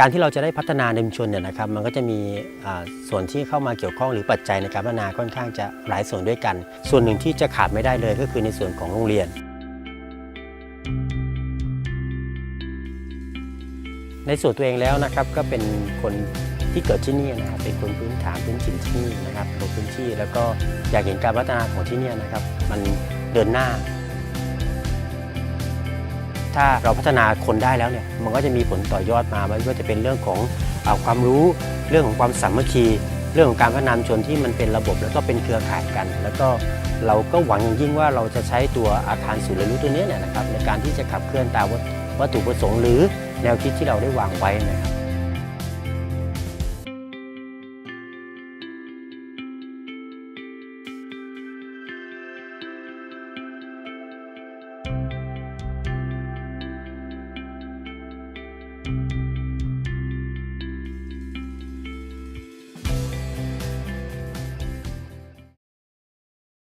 การที่เราจะได้พัฒนาในชุมชนเนี่ยนะครับมันก็จะมีส่วนที่เข้ามาเกี่ยวข้องหรือปัจจัยในการพัฒนาค่อนข้างจะหลายส่วนด้วยกัน ส่วนหนึ่งที่จะขาดไม่ได้เลยก็คือในส่วนของโรงเรียน ในส่วนตัวเองแล้วนะครับก็เป็นคนที่เกิดที่นี่นะครับเป็นคนพื้นฐานพื้นถิ่นที่นี่นะครับลงพื้นที่แล้วก็อยากเห็นการพัฒนาของที่นี่นะครับมันเดินหน้า ถ้าเราพัฒนาคนได้แล้วเนี่ยมันก็จะมีผลต่อยอดมาไม่ว่าจะเป็นเรื่องของอความรู้เรื่องของความสามัคคีเรื่องของการพัฒนาชุมชนที่มันเป็นระบบแล้วก็เป็นเครือข่ายกัน แล้วก็เราก็หวังอย่างยิ่งว่าเราจะใช้ตัวอาคารศูนย์เรียนรู้ตัวเนี้ยเนี่ยนะครับในการที่จะขับเคลื่อนตามวัตถุประสงค์หรือแนวคิดที่เราได้วางไว้นะครับ you